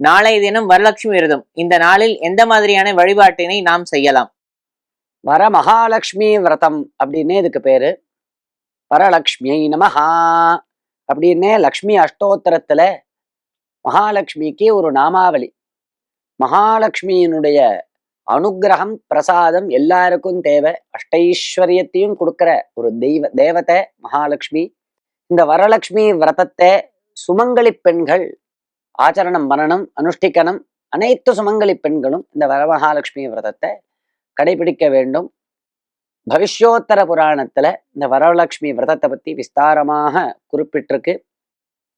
நாளைய தினம் வரலட்சுமி விரதம். இந்த நாளில் எந்த மாதிரியான வழிபாட்டினை நாம் செய்யலாம்? வர மகாலட்சுமி விரதம் அப்படின்னே இதுக்கு பேரு. வரலக்ஷ்மியை நமஹா அப்படின்னே லக்ஷ்மி அஷ்டோத்திரத்துல மகாலட்சுமிக்கு ஒரு நாமாவளி. மகாலட்சுமியினுடைய அனுக்கிரகம் பிரசாதம் எல்லாருக்கும் தேவை. அஷ்டைஸ்வரியத்தையும் கொடுக்குற ஒரு தெய்வ தேவதை மகாலட்சுமி. இந்த வரலட்சுமி விரதத்தை சுமங்கலி பெண்கள் ஆச்சரணம் பண்ணணும் அனுஷ்டிக்கணும் அனைத்து சுமங்கலி பெண்களும் இந்த வரமகாலட்சுமி விரதத்தை கடைபிடிக்க வேண்டும். பவிஷ்யோத்தர புராணத்துல இந்த வரலட்சுமி விரதத்தை பத்தி விஸ்தாரமாக குறிப்பிட்டிருக்கு.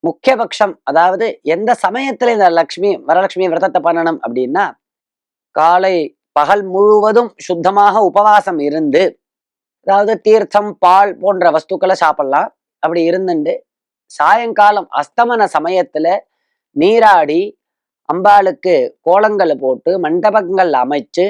முக்கிய பட்சம் அதாவது எந்த சமயத்துல இந்த லக்ஷ்மி வரலட்சுமி விரதத்தை பண்ணணும் அப்படின்னா காலை பகல் முழுவதும் சுத்தமாக உபவாசம் இருந்து அதாவது தீர்த்தம் பால் போன்ற வஸ்துக்களை சாப்பிடலாம். அப்படி இருந்துண்டு சாயங்காலம் அஸ்தமன சமயத்துல நீராடி அம்பாளுக்கு கோலங்களை போட்டு மண்டபங்கள் அமைச்சு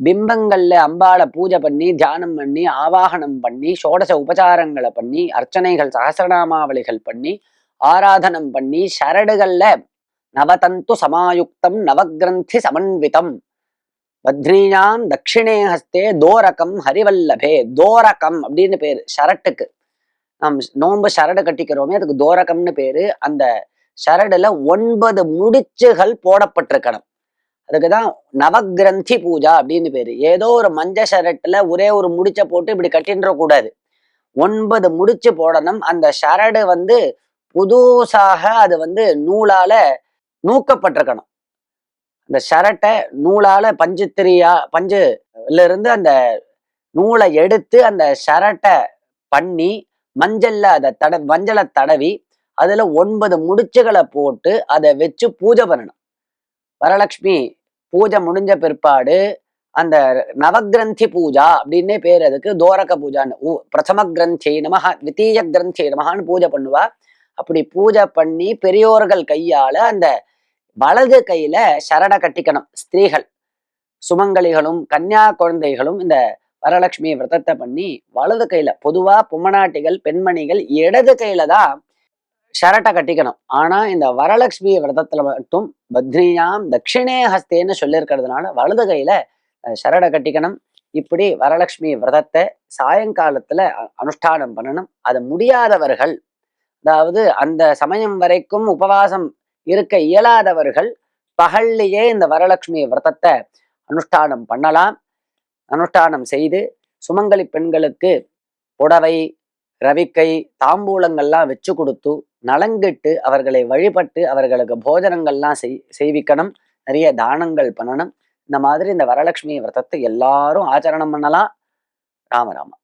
பிம்பங்கள்ல அம்பாளை பூஜை பண்ணி தியானம் பண்ணி ஆவாகனம் பண்ணி ஷோடச உபச்சாரங்களை பண்ணி அர்ச்சனைகள் சகசிரநாமாவளிகள் பண்ணி ஆராதனம் பண்ணி சரடுகள்ல நவதந்து சமாயுக்தம் நவகிரந்தி சமன்விதம். பத்ரீனாம் தட்சிணே ஹஸ்தே தோரகம் ஹரிவல்லபே. தோரகம் அப்படின்னு பேரு ஷரட்டுக்கு. நாம் நோன்பு ஷரடு கட்டிக்கிறோமே அதுக்கு தோரகம்னு பேரு. அந்த சரடுல ஒன்பது முடிச்சுகள் போடப்பட்டிருக்கணும். அதுக்குதான் நவகிரந்தி பூஜா அப்படின்னு பேரு. ஏதோ ஒரு மஞ்ச சரட்டுல ஒரே ஒரு முடிச்ச போட்டு இப்படி கட்டின்ற கூடாது. ஒன்பது முடிச்சு போடணும். அந்த ஷரடு வந்து புதுசாக அது வந்து நூலால நூக்கப்பட்டிருக்கணும். அந்த ஷரட்டை நூலால பஞ்சு திரியா பஞ்சுல இருந்து அந்த நூலை எடுத்து அந்த ஷரட்டை பண்ணி மஞ்சள்ல அதை தட மஞ்சளை தடவி அதுல ஒன்பது முடிச்சுகளை போட்டு அதை வச்சு பூஜை பண்ணணும். வரலட்சுமி பூஜை முடிஞ்ச பிற்பாடு அந்த நவகிரந்தி பூஜா அப்படின்னே பேர் அதுக்கு தோரக பூஜான்னு. ஊ பிரதம கிரந்தி நமஹா தித்தீய கிரந்தி நமஹான்னு பூஜை பண்ணுவா. அப்படி பூஜை பண்ணி பெரியோர்கள் கையால அந்த வலது கையில சரண கட்டிக்கணும். ஸ்திரீகள் சுமங்கலிகளும் கன்னியா குழந்தைகளும் இந்த வரலட்சுமி விரதத்தை பண்ணி வலது கையில பொதுவா பொம்மநாட்டிகள் பெண்மணிகள் இடது கையில தான் ஷரட்டை கட்டிக்கணும். ஆனா இந்த வரலட்சுமி விரதத்துல மட்டும் பத்ரியாம் தட்சிணே ஹஸ்தேன்னு சொல்லியிருக்கிறதுனால வலது கையில ஷரடை கட்டிக்கணும். இப்படி வரலட்சுமி விரதத்தை சாயங்காலத்துல அனுஷ்டானம் பண்ணணும். அது முடியாதவர்கள் அதாவது அந்த சமயம் வரைக்கும் உபவாசம் இருக்க இயலாதவர்கள் பகல்லையே இந்த வரலட்சுமி விரதத்தை அனுஷ்டானம் பண்ணலாம். அனுஷ்டானம் செய்து சுமங்கலி பெண்களுக்கு புடவை ரவிக்கை தாம்பூலங்கள்லாம் வச்சு கொடுத்து நலங்கிட்டு அவர்களை வழிபட்டு அவர்களுக்கு போஜனங்கள்லாம் செய் செய்விக்கணும். நிறைய தானங்கள் பண்ணணும். இந்த மாதிரி இந்த வரலட்சுமி விரதத்தை எல்லாரும் ஆச்சரணம் பண்ணலாம். ராமராமா